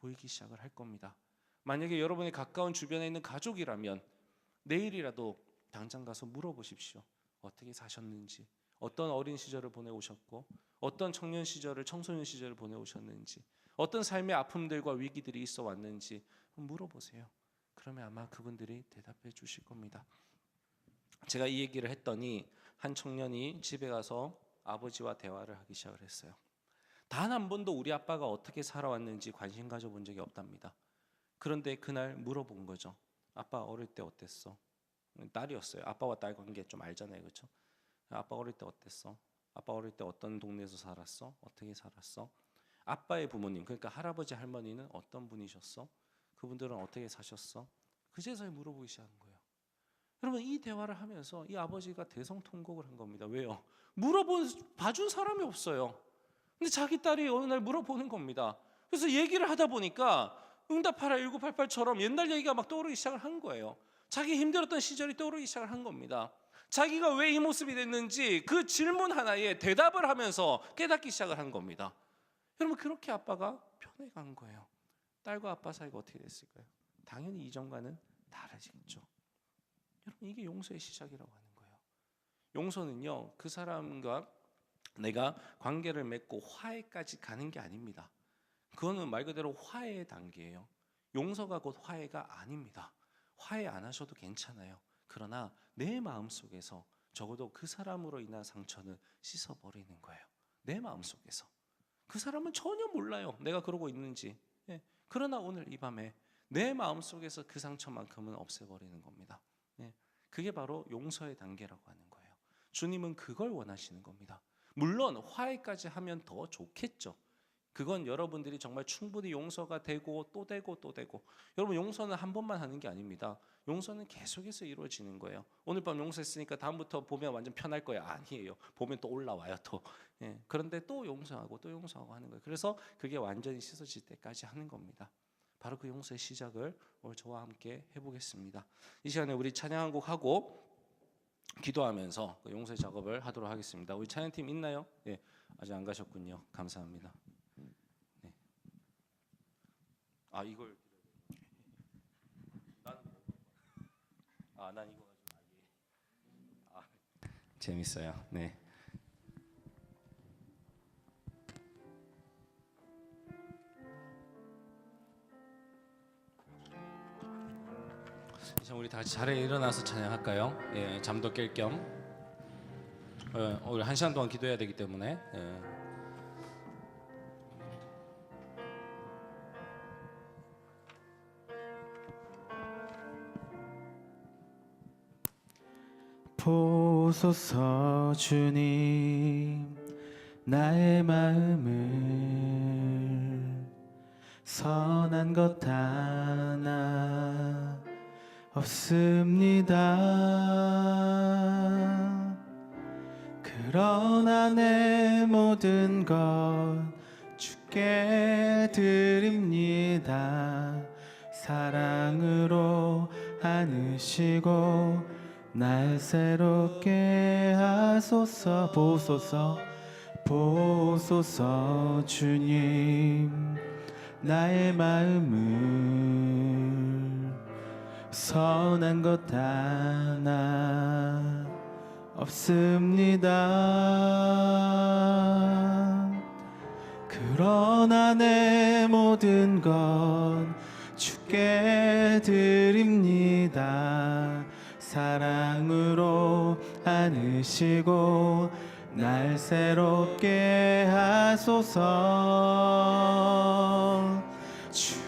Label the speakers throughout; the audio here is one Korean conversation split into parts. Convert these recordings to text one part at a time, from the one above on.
Speaker 1: 보이기 시작을 할 겁니다. 만약에 여러분의 가까운 주변에 있는 가족이라면 내일이라도 당장 가서 물어보십시오. 어떻게 사셨는지, 어떤 어린 시절을 보내오셨고, 어떤 청년 시절을 청소년 시절을 보내오셨는지, 어떤 삶의 아픔들과 위기들이 있어 왔는지 물어보세요. 그러면 아마 그분들이 대답해 주실 겁니다. 제가 이 얘기를 했더니 한 청년이 집에 가서 아버지와 대화를 하기 시작을 했어요. 단 한 번도 우리 아빠가 어떻게 살아왔는지 관심 가져본 적이 없답니다. 그런데 그날 물어본 거죠. 아빠 어릴 때 어땠어? 딸이었어요. 아빠와 딸 관계 좀 알잖아요, 그렇죠? 아빠 어릴 때 어땠어? 아빠 어릴 때 어떤 동네에서 살았어? 어떻게 살았어? 아빠의 부모님, 그러니까 할아버지 할머니는 어떤 분이셨어? 그분들은 어떻게 사셨어? 그제서야 물어보기 시작한 거예요. 여러분 이 대화를 하면서 이 아버지가 대성통곡을 한 겁니다. 왜요? 물어본 봐준 사람이 없어요. 근데 자기 딸이 어느 날 물어보는 겁니다. 그래서 얘기를 하다 보니까 응답하라 1988처럼 옛날 얘기가 막 떠오르기 시작을 한 거예요. 자기 힘들었던 시절이 떠오르기 시작을 한 겁니다. 자기가 왜 이 모습이 됐는지 그 질문 하나에 대답을 하면서 깨닫기 시작을 한 겁니다. 여러분 그렇게 아빠가 변해간 거예요. 딸과 아빠 사이가 어떻게 됐을까요? 당연히 이전과는 다르겠죠. 여러분 이게 용서의 시작이라고 하는 거예요. 용서는요 그 사람과 내가 관계를 맺고 화해까지 가는 게 아닙니다. 그거는 말 그대로 화해의 단계예요. 용서가 곧 화해가 아닙니다. 화해 안 하셔도 괜찮아요. 그러나 내 마음 속에서 적어도 그 사람으로 인한 상처는 씻어버리는 거예요. 내 마음 속에서 그 사람은 전혀 몰라요. 내가 그러고 있는지. 예. 그러나 오늘 이 밤에 내 마음 속에서 그 상처만큼은 없애버리는 겁니다. 예. 그게 바로 용서의 단계라고 하는 거예요. 주님은 그걸 원하시는 겁니다. 물론 화해까지 하면 더 좋겠죠. 그건 여러분들이 정말 충분히 용서가 되고 또 되고 또 되고 여러분 용서는 한 번만 하는 게 아닙니다. 용서는 계속해서 이루어지는 거예요. 오늘 밤 용서했으니까 다음부터 보면 완전 편할 거야 아니에요. 보면 또 올라와요 또. 예, 그런데 또 용서하고 또 용서하고 하는 거예요. 그래서 그게 완전히 씻어질 때까지 하는 겁니다. 바로 그 용서의 시작을 오늘 저와 함께 해보겠습니다. 이 시간에 우리 찬양 한 곡 하고 기도하면서 그 용서의 작업을 하도록 하겠습니다. 우리 찬양팀 있나요? 예, 아직 안 가셨군요. 감사합니다. 네. 아 이걸 아난 이거 가지고 아, 예. 아 재밌어요. 네. 같이 자리에 일어나서 찬양할까요? 예, 잠도 깰 겸. 어, 우리 한 시간 동안 기도해야 되기 때문에. 예.
Speaker 2: 보소서 주님 나의 마음을 선한 것 하나 없습니다. 그러나 내 모든 것 주께 드립니다. 사랑으로 안으시고 날 새롭게 하소서. 보소서 보소서 주님. 나의 마음을 선한 것 하나 없습니다. 그러나 내 모든 것 주께 드립니다. 사랑으로 안으시고 날 새롭게 하소서. 주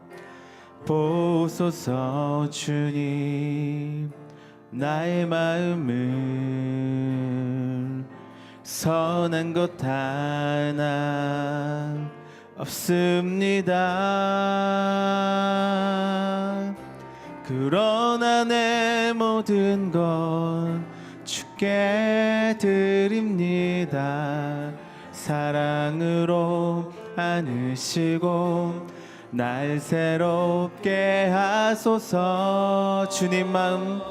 Speaker 2: 보소서 주님. 나의 마음을 선한 것 하나 없습니다. 그러나 내 모든 건 주께 드립니다. 사랑으로 안으시고 날 새롭게 하소서. 주님 마음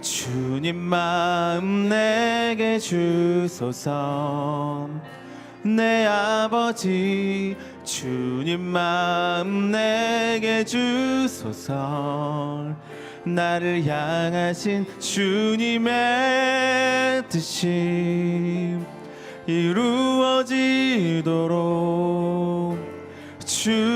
Speaker 2: 주님 마음 내게 주소서. 내 아버지 주님 마음 내게 주소서. 나를 향하신 주님의 뜻이 이루어지도록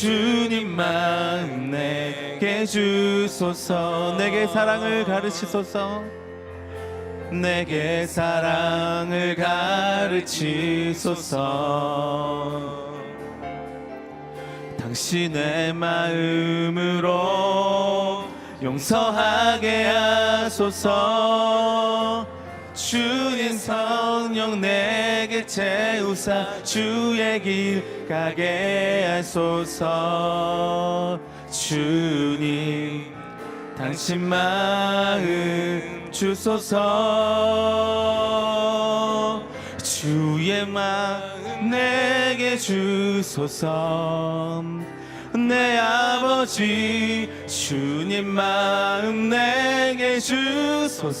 Speaker 2: 주님 마음 내게 주소서. 내게 사랑을 가르치소서. 내게 사랑을 가르치소서. 당신의 마음으로 용서하게 하소서 주님 성령 내게 채우사 주의 길 가게 하소서. 주님 당신 마음 주소서. 주의 마음 내게 주소서. 내 아버지 주님 마음 내게 주소서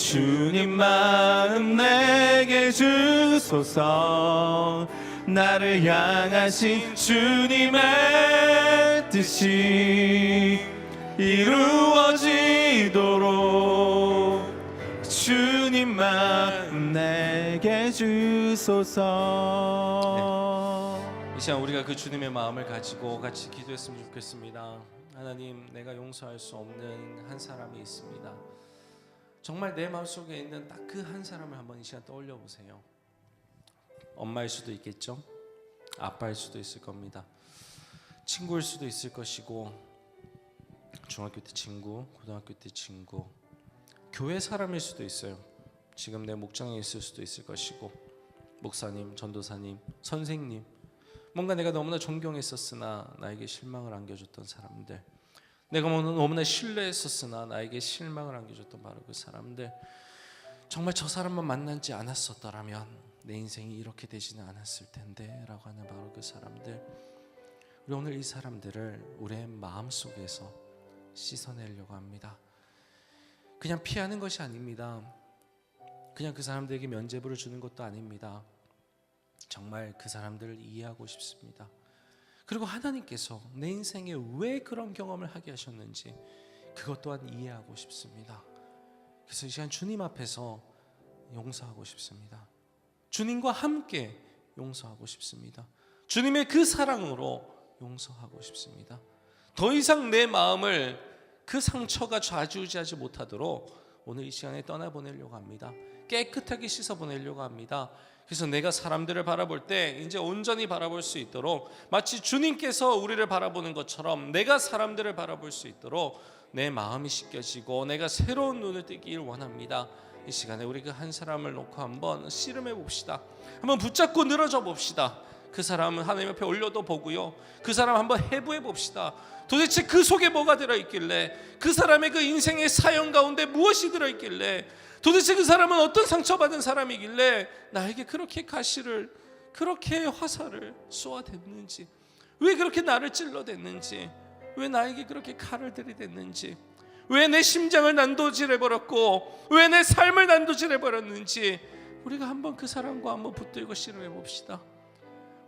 Speaker 2: 주님 마음 내게 주소서 나를 향하신 주님의 뜻이 이루어지도록 주님 마음 내게 주소서
Speaker 1: 이 시간 우리가 그 주님의 마음을 가지고 같이 기도했으면 좋겠습니다. 하나님, 내가 용서할 수 없는 한 사람이 있습니다. 정말 내 마음속에 있는 딱 그 한 사람을 한번 이 시간 떠올려 보세요. 엄마일 수도 있겠죠. 아빠일 수도 있을 겁니다. 친구일 수도 있을 것이고 중학교 때 친구, 고등학교 때 친구, 교회 사람일 수도 있어요. 지금 내 목장에 있을 수도 있을 것이고 목사님, 전도사님, 선생님 뭔가 내가 너무나 존경했었으나 나에게 실망을 안겨줬던 사람들 내가 뭐 너무나 신뢰했었으나 나에게 실망을 안겨줬던 바로 그 사람들 정말 저 사람만 만나지 않았었더라면 내 인생이 이렇게 되지는 않았을 텐데 라고 하는 바로 그 사람들. 우리 오늘 이 사람들을 우리의 마음 속에서 씻어내려고 합니다. 그냥 피하는 것이 아닙니다. 그냥 그 사람들에게 면죄부를 주는 것도 아닙니다. 정말 그 사람들을 이해하고 싶습니다. 그리고 하나님께서 내 인생에 왜 그런 경험을 하게 하셨는지 그것 또한 이해하고 싶습니다. 그래서 이 시간 주님 앞에서 용서하고 싶습니다. 주님과 함께 용서하고 싶습니다. 주님의 그 사랑으로 용서하고 싶습니다. 더 이상 내 마음을 그 상처가 좌지우지하지 못하도록 오늘 이 시간에 떠나보내려고 합니다. 깨끗하게 씻어보내려고 합니다. 그래서 내가 사람들을 바라볼 때 이제 온전히 바라볼 수 있도록 마치 주님께서 우리를 바라보는 것처럼 내가 사람들을 바라볼 수 있도록 내 마음이 씻겨지고 내가 새로운 눈을 뜨길 원합니다. 이 시간에 우리 그 한 사람을 놓고 한번 씨름해 봅시다. 한번 붙잡고 늘어져 봅시다. 그 사람은 하나님 앞에 올려도 보고요. 그 사람 한번 해부해 봅시다. 도대체 그 속에 뭐가 들어 있길래 그 사람의 그 인생의 사연 가운데 무엇이 들어 있길래 도대체 그 사람은 어떤 상처받은 사람이길래 나에게 그렇게 가시를 그렇게 화살을 쏘아댔는지 왜 그렇게 나를 찔러댔는지 왜 나에게 그렇게 칼을 들이댔는지 왜 내 심장을 난도질해 버렸고 왜 내 삶을 난도질해 버렸는지 우리가 한번 그 사랑과 한번 붙들고 씨름해 봅시다.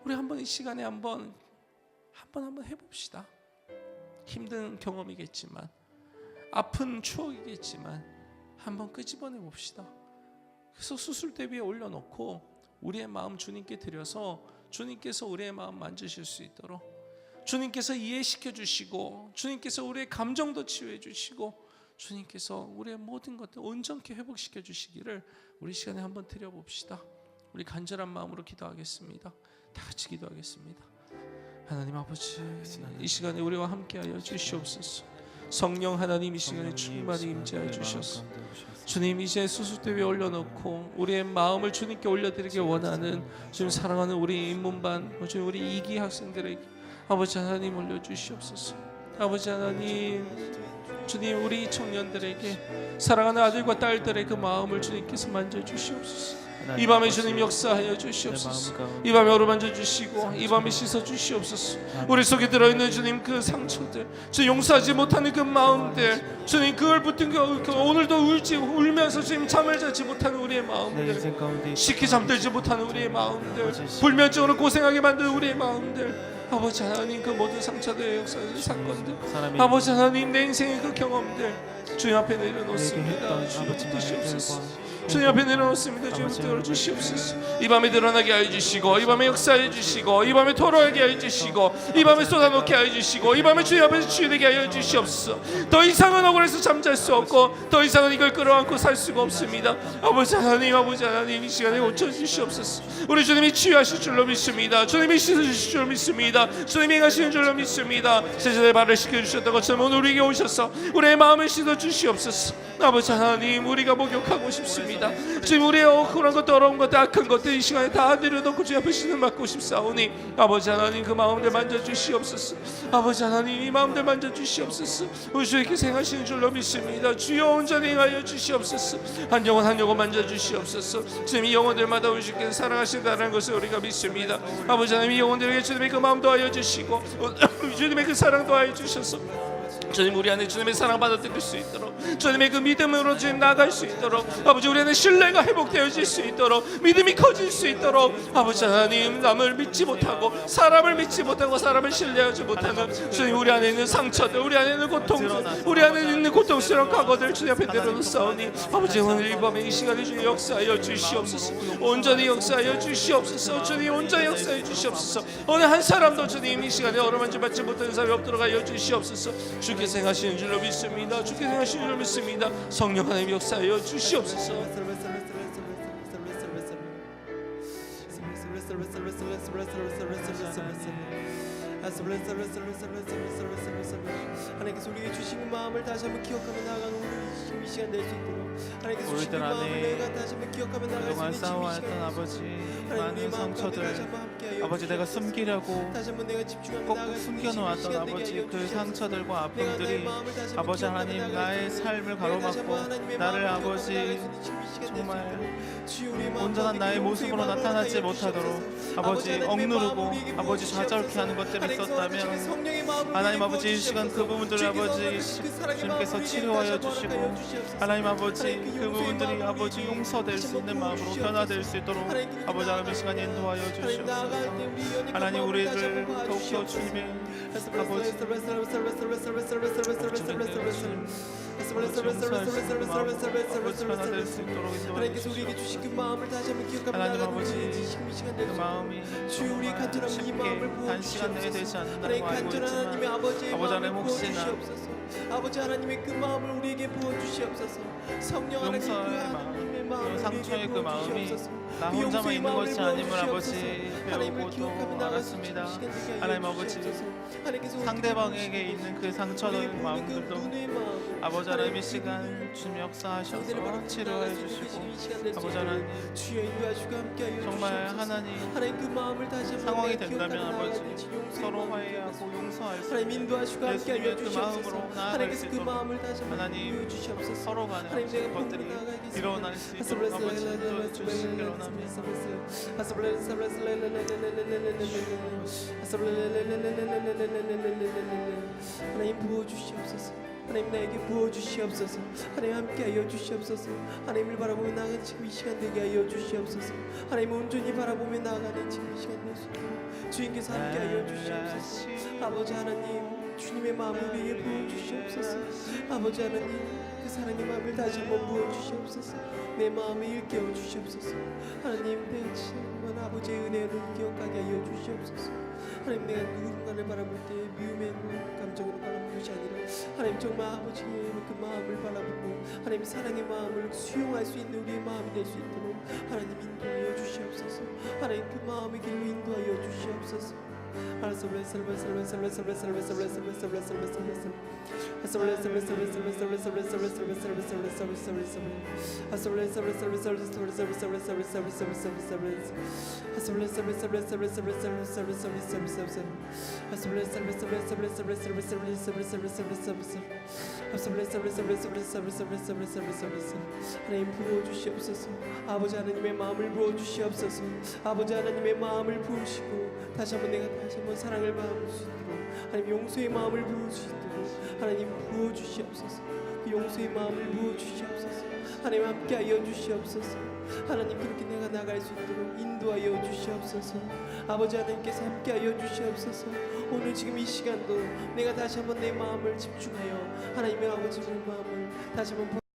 Speaker 1: 우리 한번 이 시간에 한번 한번 한번 해 봅시다. 힘든 경험이겠지만 아픈 추억이겠지만 한번 끄집어내 봅시다. 그래서 수술대 위에 올려놓고 우리의 마음 주님께 드려서 주님께서 우리의 마음 만지실 수 있도록 주님께서 이해시켜 주시고 주님께서 우리의 감정도 치유해 주시고 주님께서 우리의 모든 것들 온전케 회복시켜 주시기를 우리 시간에 한번 드려봅시다. 우리 간절한 마음으로 기도하겠습니다. 다 같이 기도하겠습니다. 하나님 아버지 이 시간에 우리와 함께하여 주시옵소서. 성령 하나님 이 시간에 충만히 임재하여 주셔서 주님 이제 수술대 위에 올려놓고 우리의 마음을 주님께 올려드리기 원하는 주님 사랑하는 우리 인문반 주님 우리 이기 학생들에게 아버지 하나님 올려주시옵소서. 아버지 하나님 주님 우리 청년들에게 사랑하는 아들과 딸들의 그 마음을 주님께서 만져주시옵소서 이 밤에 주님 역사하여 주시옵소서. 이 밤에 어루만져 주시고 이 밤에 씻어 주시옵소서. 우리 속에 들어 있는 주님 그 상처들 주 용서하지 못하는 그 마음들 주님 그걸 붙든 그, 그 오늘도 울지 울면서 주님 잠을 자지 못하는 우리의
Speaker 2: 내
Speaker 1: 마음들 쉽게 잠들지 못하는 우리의 마음들 불면증으로 고생하게 만든 우리의 마음들. 아버지 하나님 그 모든 상처들의 역사들 사건들. 아버지 하나님 내 인생의 그 경험들 주님 앞에 내려놓습니다. 주님 붙드시옵소서.
Speaker 2: 말들과
Speaker 1: 주님 앞에 내려놓습니다. 주님
Speaker 2: 아버지
Speaker 1: 들어 주시옵소서 이 밤에 드러나게 하여 주시고 이 밤에 역사해 주시고 이 밤에 토로하게 하여 주시고 이 밤에 쏟아놓게 하여 주시고 이 밤에 주님 앞에서 치유되게 하여 주시옵소서. 더 이상은 억울해서 잠잘 수 없고 더 이상은 이걸 끌어안고 살 수가 없습니다. 아버지 하나님 아버지 하나님 이 시간에 고쳐 주시옵소서. 우리 주님이 치유하실 줄로 믿습니다. 주님이 씻으실 줄로 믿습니다. 주님이 행하시는 줄로 믿습니다. 세상의 발을 씻겨 주셨던 것처럼 오늘 우리에게 오셔서 우리의 마음을 씻어 주시옵소서. 아버지 하나님 우리가 목욕하고 싶습니다 주님 우리의 억울한 것 더러운 것 악한 것들 이 시간에 다 내려놓고 주님 앞에 신을 맡고 싶사오니 아버지 하나님 그 마음들 만져주시옵소서. 아버지 하나님 이 마음들 만져주시옵소서. 우리 주에게 생하시는 줄로 믿습니다. 주여 온전히 행하여 주시옵소서. 한 영혼 한 영혼 만져주시옵소서. 주님 이 영혼들마다 우리 주께서 사랑하신다는 것을 우리가 믿습니다. 아버지 하나님 이 영혼들에게 주님의 그 마음 도 하여 주시고 주님의 그 사랑 도 하여 주셔서 주님 우리 안에 주님의 사랑 받아들일 수 있도록 주님의 그 믿음으로 주님 나갈 수 있도록 아버지 우리 안에 신뢰가 회복되어질 수 있도록 믿음이 커질 수 있도록 아버지 하나님 남을 믿지 못하고 사람을 믿지 못하고 사람을 신뢰하지 못하는 주님 우리 안에 있는 상처들 우리 안에 있는 고통들 우리 안에 있는 고통스러운 과거들 주님 앞에 내려놓사오니 아버지 오늘 이 밤에 이 시간에 주님 역사하여 주시옵소서. 온전히 역사하여 주시옵소서. 주님 온전히 역사하여 주시옵소서. 어느 한 사람도 주님 이 시간에 어루만지 받지 못하는 사람이 없도록 하여 주시옵소서 주께 생하시는 줄로 믿습니다. 주께 생하시는 줄로 믿습니다. 성령 하나님 역사하여 주시옵소서
Speaker 3: 하나님께서 우리에게 주신 마음을 다시 한번 기억하며 나아가는 우리 이 시간 될 수 있도록 하나님께서 주신 마음을 내가 다시 한번 기억하며 나아갈 수 있는
Speaker 2: 싸워왔던 아버지 많은 상처들 아버지 내가 숨기려고 꼭 숨겨놓았던 아버지 그. 상처들과 아픔들이 아버지 하나님 나의 삶을 가로막고 나를 아버지 정말 온전한 나의
Speaker 3: 그
Speaker 2: 모습으로 나타나지 못하도록. 아버지 억누르고 아버지. 좌절케 하는
Speaker 3: 주신
Speaker 2: 있었다면 하나님 아버지 이 시간 그. 부분들을 아버지
Speaker 3: 그
Speaker 2: 주님께서 치료하여 주시고. 하나님 아버지 그 부분들이 아버지 용서될 수 있는 마음으로. 변화될 수 있도록 아버지 하나님 이 시간
Speaker 3: 때
Speaker 2: 인도하여 주시옵소서 하나님 우리를 더욱더
Speaker 3: 봐주시옵소서.
Speaker 2: 주님의
Speaker 3: 하나님께서 우리에게 주신 그 마음을 다시 한번 기억하며 나아가는 이 시간
Speaker 2: 그
Speaker 3: 되는
Speaker 2: 마음이
Speaker 3: 주여 우리 간절한 이 마음을 부어주시옵소서. 하나님 간절한 하나님의
Speaker 2: 있지만
Speaker 3: 아버지의 마음을 부어주시옵소서 아버지 하나님의 그 마음을 우리에게 부어주시옵소서 성령 하나님 그 하나님
Speaker 2: 그 상처의 그 마음이
Speaker 3: 나그
Speaker 2: 혼자만 있는 것이 아님을. 아버지
Speaker 3: 하나님을
Speaker 2: 배우고
Speaker 3: 기억하며
Speaker 2: 또
Speaker 3: 나아갈 수
Speaker 2: 알았습니다. 하나님 아버지, 상대방에게 있는
Speaker 3: 그그
Speaker 2: 마음들도 아버지 하나님 이 시간 주님 역사하셔서 치료해 주시고 아버지 하나님 정말. 하나님
Speaker 3: 그
Speaker 2: 상황이 된다면 아버지 서로 화해하고 용서할 수 있는 예수님의 그 마음으로 나아갈
Speaker 3: 수그
Speaker 2: 있도록 하나님 서로 간에 것들이
Speaker 3: 하나님 부어 주시옵소서. 하나님 나에게 부어 주시옵소서. 하나님 함께하여 주시옵소서. 하나님을 바라보며 나아가는 지금 이 시간 되게 하여 주시옵소서. 하나님 온전히 바라보며 나아가는 지금 이 시간 있도록 주님께서 함께하여 주시옵소서. 아버지 하나님 주님의 마음을 우리에게 부어 주시옵소서. 아버지 하나님 그 사랑의 마음을 다시 한번 부어 주시옵소서. 내 마음을 일깨워 주시옵소서. 하나님 내 지금은 아버지의 은혜를 기억하게 하여 주시옵소서. 하나님 내가 누군가를 바라볼 때 미움의 눈, 감정으로 바라보는 것이 아니라 하나님 정말 아버지의 그 마음을 바라보고 하나님 사랑의 마음을 수용할 수 있는 우리의 마음이 될 수 있도록 하나님 인도하여 주시옵소서. 하나님 그 마음의 길로 인도하여 주시옵소서 알았어 블레스 블레스 블레 하나님 부어 주시옵소서 아버지 하나님의 마음을 부어 주시옵소서. 아버지 하나님의 마음을 부으시고 다시 한번 내가 다시 한번 사랑을 마음을 주시도록 하나님 용서의 마음을 부으시도록 하나님 부어 주시옵소서. 그 용서의 마음을 부어 주시옵소서. 하나님 함께하여 주시옵소서. 하나님 그렇게 내가 나갈 수 있도록 인도하여 주시옵소서. 아버지 하나님께서 함께하여 주시옵소서. 오늘 지금 이 시간도 내가 다시 한번 내 마음을 집중하여 하나님의 아버지의 마음을 다시 한번